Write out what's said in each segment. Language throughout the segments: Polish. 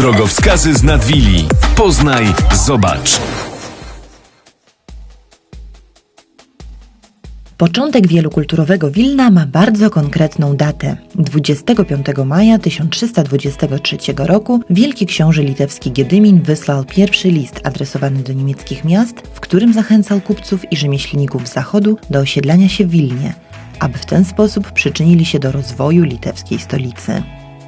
Drogowskazy z Nadwili. Poznaj, zobacz. Początek wielokulturowego Wilna ma bardzo konkretną datę. 25 maja 1323 roku wielki książę litewski Giedymin wysłał pierwszy list adresowany do niemieckich miast, w którym zachęcał kupców i rzemieślników z zachodu do osiedlania się w Wilnie, aby w ten sposób przyczynili się do rozwoju litewskiej stolicy.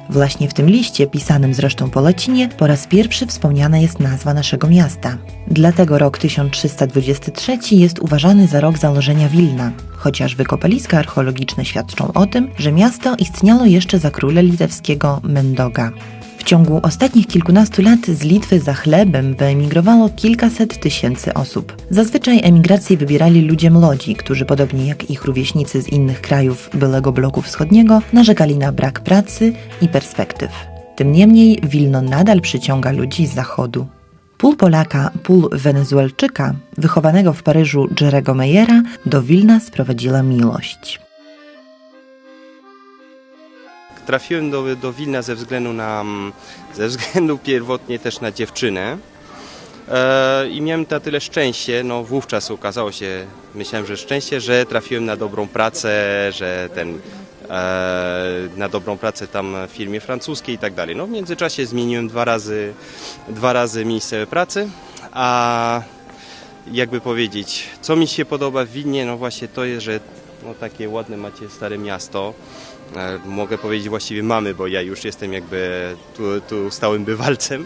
Właśnie w tym liście, pisanym zresztą po łacinie, po raz pierwszy wspomniana jest nazwa naszego miasta. Dlatego rok 1323 jest uważany za rok założenia Wilna, chociaż wykopaliska archeologiczne świadczą o tym, że miasto istniało jeszcze za króla litewskiego Mendoga. W ciągu ostatnich kilkunastu lat z Litwy za chlebem wyemigrowało kilkaset tysięcy osób. Zazwyczaj emigrację wybierali ludzie młodzi, którzy podobnie jak ich rówieśnicy z innych krajów byłego bloku wschodniego narzekali na brak pracy i perspektyw. Tym niemniej Wilno nadal przyciąga ludzi z zachodu. Pół Polaka, pół Wenezuelczyka, wychowanego w Paryżu Jerego Meyera, do Wilna sprowadziła miłość. Trafiłem do, do Wilna ze względu na, mm, ze względu pierwotnie też na dziewczynę. E, I miałem na tyle szczęście, no wówczas okazało się, myślałem, że szczęście, że trafiłem na dobrą pracę, że ten, e, na dobrą pracę tam w firmie francuskiej i tak dalej. No w międzyczasie zmieniłem dwa razy, dwa razy miejsce pracy, a jakby powiedzieć, co mi się podoba w Wilnie, no właśnie to jest, że no takie ładne macie stare miasto. E, Mogę powiedzieć właściwie mamy, bo ja już jestem jakby tu, tu stałym bywalcem.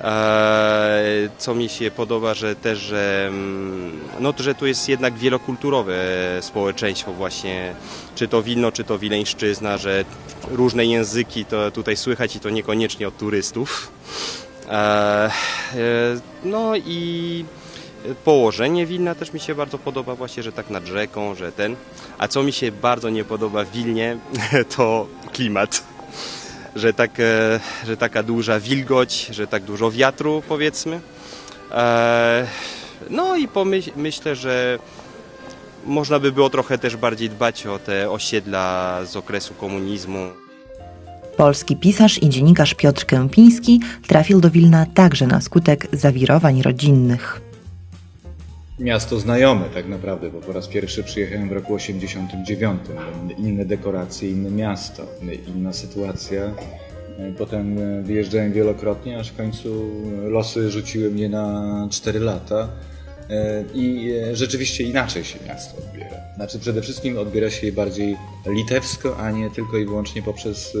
E, Co mi się podoba, że też, że, mm, no, że tu jest jednak wielokulturowe społeczeństwo właśnie, czy to Wilno, czy to Wileńszczyzna, że różne języki to tutaj słychać i to niekoniecznie od turystów. E, No i położenie Wilna też mi się bardzo podoba właśnie, że tak nad rzeką, że ten. A co mi się bardzo nie podoba w Wilnie, to klimat. Że, tak, e, że taka duża wilgoć, że tak dużo wiatru powiedzmy. E, No i pomyśl, myślę, że można by było trochę też bardziej dbać o te osiedla z okresu komunizmu. Polski pisarz i dziennikarz Piotr Kępiński trafił do Wilna także na skutek zawirowań rodzinnych. Miasto znajome tak naprawdę, bo po raz pierwszy przyjechałem w roku 89. Inne dekoracje, inne miasto, inna sytuacja. Potem wyjeżdżałem wielokrotnie, aż w końcu losy rzuciły mnie na 4 lata. I rzeczywiście inaczej się miasto odbiera. Znaczy przede wszystkim odbiera się je bardziej litewsko, a nie tylko i wyłącznie poprzez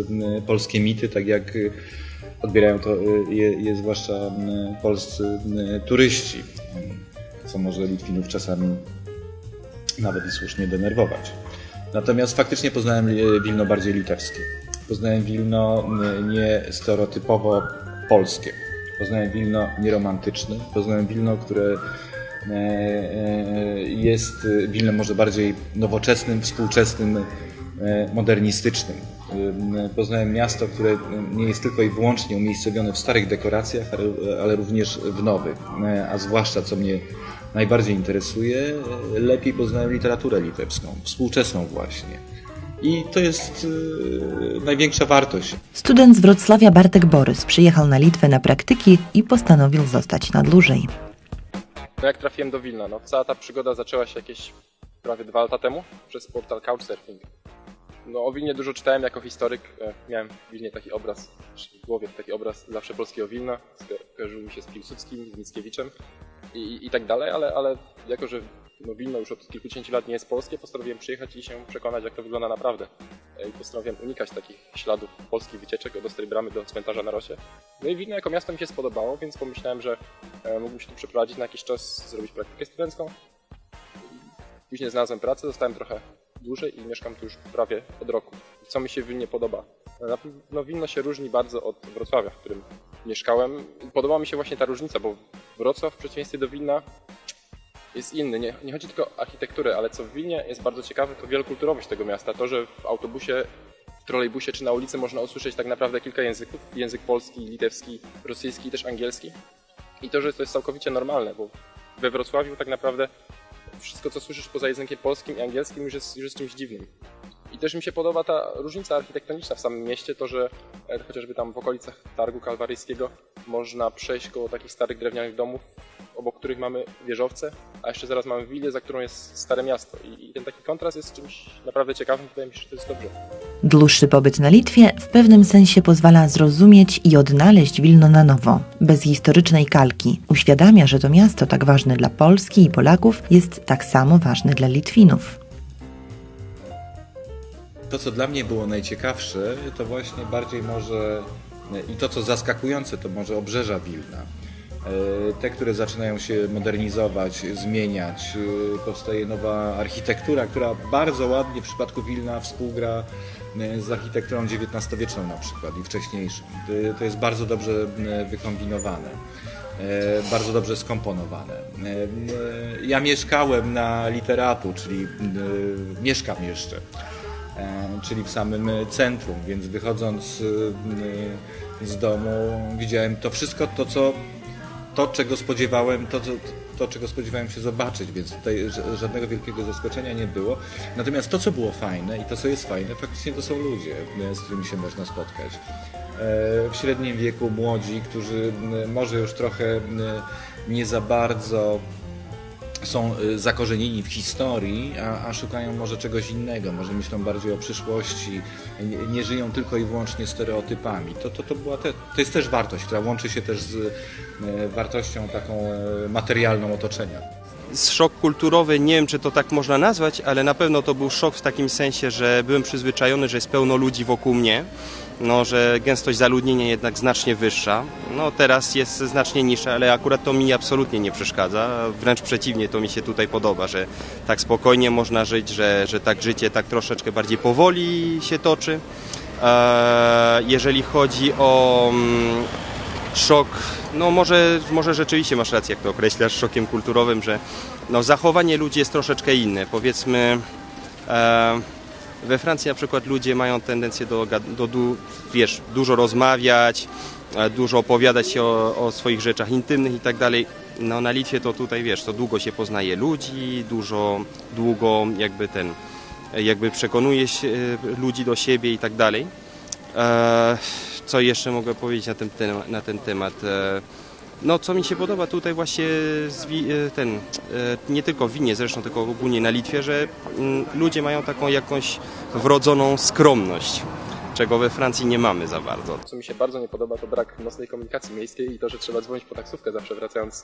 polskie mity, tak jak odbierają to je, je zwłaszcza polscy turyści co może Litwinów czasami nawet i słusznie denerwować. Natomiast faktycznie poznałem e, Wilno bardziej litewskie. Poznałem Wilno nie stereotypowo polskie. Poznałem Wilno nieromantyczne. Poznałem Wilno, które e, e, jest Wilnem może bardziej nowoczesnym, współczesnym, modernistycznym. Poznałem miasto, które nie jest tylko i wyłącznie umiejscowione w starych dekoracjach, ale- ale również w nowych. E, A zwłaszcza, co mnie najbardziej interesuje, e, lepiej poznałem literaturę litewską, współczesną właśnie. I to jest e, największa wartość. Student z Wrocławia Bartek Borys przyjechał na Litwę na praktyki i postanowił zostać na dłużej. No jak trafiłem do Wilna? No cała ta przygoda zaczęła się jakieś prawie dwa lata temu przez portal Couchsurfing. No o Wilnie dużo czytałem jako historyk. E, Miałem w Wilnie taki obraz, w głowie taki obraz zawsze polskiego Wilna. Kojarzył mi się z Piłsudskim, z Mickiewiczem i, i, i tak dalej, ale, ale jako, że no Wilno już od kilkudziesięciu lat nie jest polskie, postanowiłem przyjechać i się przekonać, jak to wygląda naprawdę. E, I postanowiłem unikać takich śladów polskich wycieczek od Ostrej Bramy do cmentarza na Rosie. No i Wilno jako miasto mi się spodobało, więc pomyślałem, że e, mógłbym się tu przeprowadzić na jakiś czas, zrobić praktykę studencką. Później znalazłem pracę, zostałem trochę dłużej i mieszkam tu już prawie od roku. Co mi się w Wilnie podoba? Na pewno Wilno się różni bardzo od Wrocławia, w którym mieszkałem. Podoba mi się właśnie ta różnica, bo Wrocław w przeciwieństwie do Wilna jest inny. Nie, nie chodzi tylko o architekturę, ale co w Wilnie jest bardzo ciekawe, to wielokulturowość tego miasta. To, że w autobusie, w trolejbusie czy na ulicy można usłyszeć tak naprawdę kilka języków. Język polski, litewski, rosyjski, też angielski. I to, że to jest całkowicie normalne, bo we Wrocławiu tak naprawdę wszystko, co słyszysz poza językiem polskim i angielskim już jest, już jest czymś dziwnym. I też mi się podoba ta różnica architektoniczna w samym mieście, to że e, chociażby tam w okolicach Targu Kalwaryjskiego można przejść koło takich starych drewnianych domów, obok których mamy wieżowce, a jeszcze zaraz mamy willę, za którą jest Stare Miasto. I, i ten taki kontrast jest czymś naprawdę ciekawym, wydaje mi się, że to jest dobrze. Dłuższy pobyt na Litwie w pewnym sensie pozwala zrozumieć i odnaleźć Wilno na nowo, bez historycznej kalki. Uświadamia, że to miasto tak ważne dla Polski i Polaków jest tak samo ważne dla Litwinów. To, co dla mnie było najciekawsze, to właśnie bardziej może i to, co zaskakujące, to może obrzeża Wilna. E, Te, które zaczynają się modernizować, zmieniać, e, powstaje nowa architektura, która bardzo ładnie w przypadku Wilna współgra e, z architekturą XIX-wieczną na przykład i wcześniejszą. To- jest bardzo dobrze wykombinowane, bardzo dobrze skomponowane. Ja mieszkałem na literatu, czyli mieszkam jeszcze czyli w samym centrum, więc wychodząc z domu widziałem to wszystko, to co to czego spodziewałem, to, to czego spodziewałem się zobaczyć, więc tutaj żadnego wielkiego zaskoczenia nie było. Natomiast to co było fajne i to co jest fajne, faktycznie to są ludzie, e, z którymi się można spotkać. E, W średnim wieku młodzi, którzy może już trochę nie za bardzo są y, zakorzenieni w historii, a, a szukają może czegoś innego, może myślą bardziej o przyszłości, nie, nie żyją tylko i wyłącznie stereotypami. To, to, to, była te, to jest też wartość, która łączy się też z e, wartością taką e, materialną otoczenia. Szok kulturowy, nie wiem czy to tak można nazwać, ale na pewno to był szok w takim sensie, że byłem przyzwyczajony, że jest pełno ludzi wokół mnie, no, że gęstość zaludnienia jednak znacznie wyższa. No teraz jest znacznie niższa, ale akurat to mi absolutnie nie przeszkadza. Wręcz przeciwnie, to mi się tutaj podoba, że tak spokojnie można żyć, że, że tak życie tak troszeczkę bardziej powoli się toczy. E, Jeżeli chodzi o mm, szok, no może, może rzeczywiście masz rację, jak to określasz, szokiem kulturowym, że no, zachowanie ludzi jest troszeczkę inne. Powiedzmy, e, we Francji na przykład ludzie mają tendencję do, do du, wiesz, dużo rozmawiać, e, dużo opowiadać się o, o swoich rzeczach intymnych i tak dalej. No na Litwie to tutaj, wiesz, to długo się poznaje ludzi, dużo, długo jakby ten, jakby przekonuje się e, ludzi do siebie i tak dalej. E, co jeszcze mogę powiedzieć na ten, na ten temat? E, no, co mi się podoba tutaj właśnie e, ten, e, nie tylko w Winie zresztą, tylko ogólnie na Litwie, że mm, ludzie mają taką jakąś wrodzoną skromność, czego we Francji nie mamy za bardzo. Co mi się bardzo nie podoba, to brak nocnej komunikacji miejskiej i to, że trzeba dzwonić po taksówkę zawsze wracając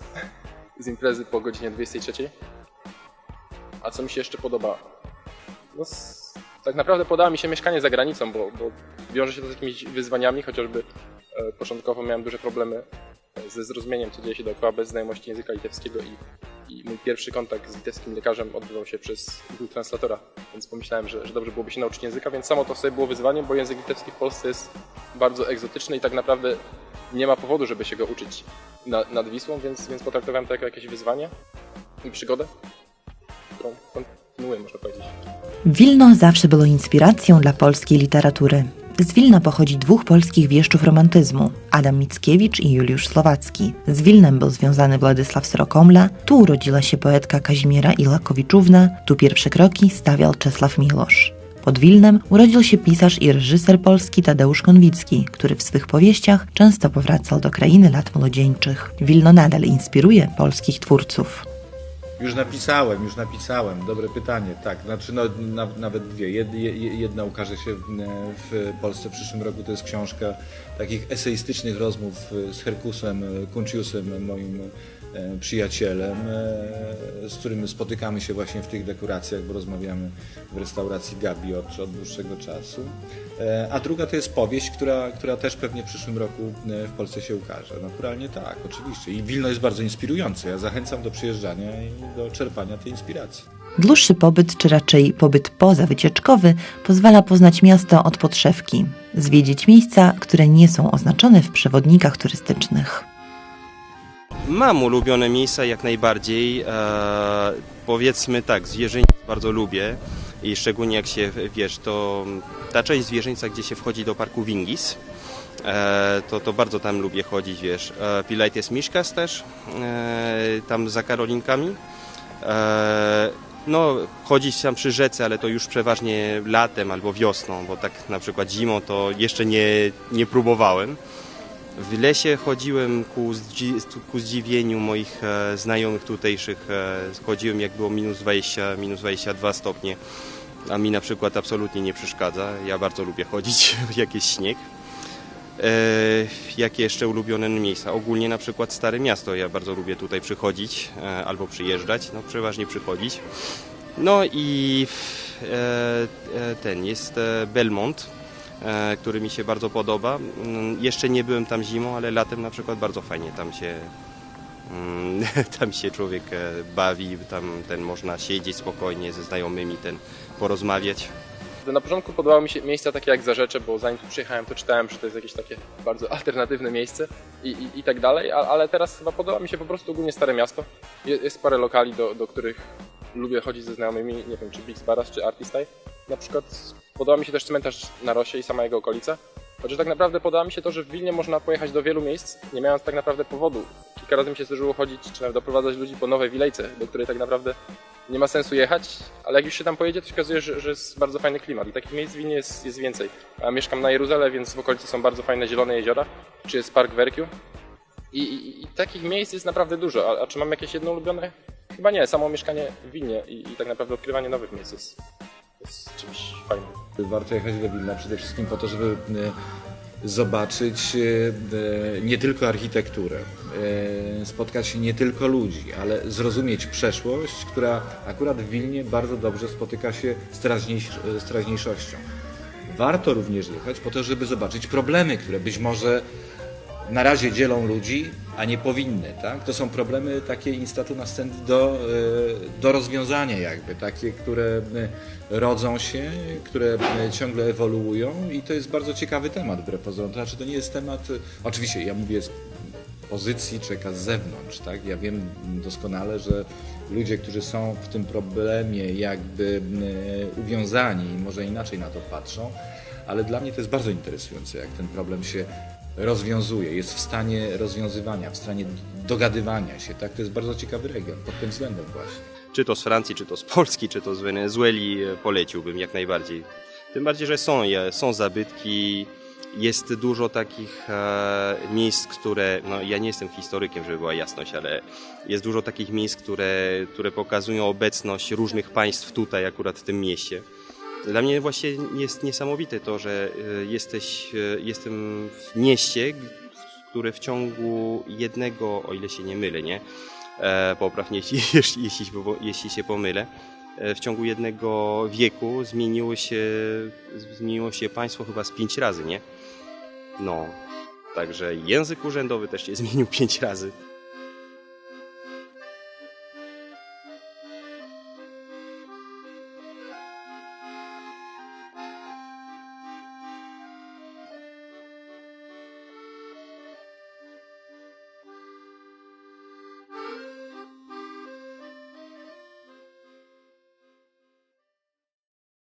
z imprezy po godzinie 23. A co mi się jeszcze podoba? No, tak naprawdę podoba mi się mieszkanie za granicą, bo, bo wiąże się to z jakimiś wyzwaniami, chociażby e, początkowo miałem duże problemy e, ze zrozumieniem, co dzieje się dookoła bez znajomości języka litewskiego i, i mój pierwszy kontakt z litewskim lekarzem odbywał się przez Google Translatora, więc pomyślałem, że, że dobrze byłoby się nauczyć języka, więc samo to sobie było wyzwaniem, bo język litewski w Polsce jest bardzo egzotyczny i tak naprawdę nie ma powodu, żeby się go uczyć na, nad Wisłą, więc, więc potraktowałem to jako jakieś wyzwanie i przygodę, którą można powiedzieć. Wilno zawsze było inspiracją dla polskiej literatury. Z Wilna pochodzi dwóch polskich wieszczów romantyzmu, Adam Mickiewicz i Juliusz Słowacki. Z Wilnem był związany Władysław Srokomla, tu urodziła się poetka Kazimiera Ilakowiczówna, tu pierwsze kroki stawiał Czesław Miłosz. Pod Wilnem urodził się pisarz i reżyser polski Tadeusz Konwicki, który w swych powieściach często powracał do krainy lat młodzieńczych. Wilno nadal inspiruje polskich twórców. Już napisałem, już napisałem. Dobre pytanie, tak. Znaczy, no, na, nawet dwie. Jed, je- jedna ukaże się w, w Polsce w przyszłym roku. To jest książka takich eseistycznych rozmów z Herkusem Kunciusem, moim e, przyjacielem, e, z którym spotykamy się właśnie w tych dekoracjach, bo rozmawiamy w restauracji Gabi od, od dłuższego czasu. E, A druga to jest powieść, która, która też pewnie w przyszłym roku e, w Polsce się ukaże. Naturalnie tak, oczywiście. I Wilno jest bardzo inspirujące. Ja zachęcam do przyjeżdżania i do czerpania tej inspiracji. Dłuższy pobyt, czy raczej pobyt pozawycieczkowy, pozwala poznać miasto od podszewki, zwiedzić miejsca, które nie są oznaczone w przewodnikach turystycznych. Mam ulubione miejsca jak najbardziej. E, powiedzmy tak, zwierzyńca bardzo lubię i szczególnie jak się, wiesz, to ta część zwierzyńca, gdzie się wchodzi do parku Wingis, e, to, to bardzo tam lubię chodzić, wiesz. E, Pilates Miszkas też, e, tam za Karolinkami. E, No, chodzić tam przy rzece, ale to już przeważnie latem albo wiosną, bo tak na przykład zimą to jeszcze nie, nie próbowałem. W lesie chodziłem ku, zdzi- ku zdziwieniu moich e, znajomych tutejszych. E, chodziłem jak było minus 20, minus 22 stopnie, a mi na przykład absolutnie nie przeszkadza. Ja bardzo lubię chodzić w jakiś śnieg. E, jakie jeszcze ulubione miejsca? Ogólnie na przykład Stare Miasto. Ja bardzo lubię tutaj przychodzić e, albo przyjeżdżać, no przeważnie przychodzić. No i e, e, ten jest e, Belmont, który mi się bardzo podoba. Mm, Jeszcze nie byłem tam zimą, ale latem na przykład bardzo fajnie tam się mm, tam się człowiek e, bawi, tam ten można siedzieć spokojnie ze znajomymi, ten porozmawiać. Na początku podobały mi się miejsca takie jak Zarzecze, bo zanim tu przyjechałem, to czytałem, że to jest jakieś takie bardzo alternatywne miejsce i, i, i tak dalej, ale teraz chyba podoba mi się po prostu ogólnie Stare Miasto. Je, jest parę lokali, do, do których lubię chodzić ze znajomymi, nie wiem, czy Big Baras, czy Artistaj. Na przykład podoba mi się też cmentarz na Rosie i sama jego okolica. Chociaż tak naprawdę podoba mi się to, że w Wilnie można pojechać do wielu miejsc, nie mając tak naprawdę powodu. Kilka razy mi się zdarzyło chodzić, czy nawet doprowadzać ludzi po nowej Wilejce, do której tak naprawdę nie ma sensu jechać, ale jak już się tam pojedzie, to się okazuje, że, że jest bardzo fajny klimat i takich miejsc w Wilnie jest, jest więcej. A mieszkam na Jeruzale, więc w okolicy są bardzo fajne zielone jeziora, czy jest park Werkiu. I, i, I takich miejsc jest naprawdę dużo, a, a czy mam jakieś jedno ulubione? Chyba nie, samo mieszkanie w Wilnie i, i tak naprawdę odkrywanie nowych miejsc jest, jest czymś fajnym. Warto jechać do Wilna przede wszystkim po to, żeby e, zobaczyć e, nie tylko architekturę, e, spotkać się nie tylko ludzi, ale zrozumieć przeszłość, która akurat w Wilnie bardzo dobrze spotyka się z, z teraźniejszością. Warto również jechać po to, żeby zobaczyć problemy, które być może na razie dzielą ludzi, a nie powinny. Tak? To są problemy takie instatu nascent do, e, do rozwiązania jakby, takie, które e, rodzą się, które e, ciągle ewoluują i to jest bardzo ciekawy temat wbrew pozorom. To znaczy to nie jest temat, oczywiście ja mówię z pozycji czeka z zewnątrz, tak? Ja wiem doskonale, że ludzie, którzy są w tym problemie jakby uwiązani, może inaczej na to patrzą, ale dla mnie to jest bardzo interesujące, jak ten problem się rozwiązuje, jest w stanie rozwiązywania, w stanie dogadywania się, tak? To jest bardzo ciekawy region pod tym względem właśnie. Czy to z Francji, czy to z Polski, czy to z Wenezueli e, poleciłbym jak najbardziej. Tym bardziej, że są, są zabytki, jest dużo takich e, miejsc, które, no ja nie jestem historykiem, żeby była jasność, ale jest dużo takich miejsc, które, które pokazują obecność różnych państw tutaj, akurat w tym mieście. Dla mnie właśnie jest niesamowite to, że e, jesteś, e, jestem w mieście, które w ciągu jednego, o ile się nie mylę, nie? E, popraw jeśli, jeśli, jeśli, jeśli się pomylę. E, w ciągu jednego wieku zmieniło się, zmieniło się państwo chyba z pięć razy, nie? No, także język urzędowy też się zmienił pięć razy.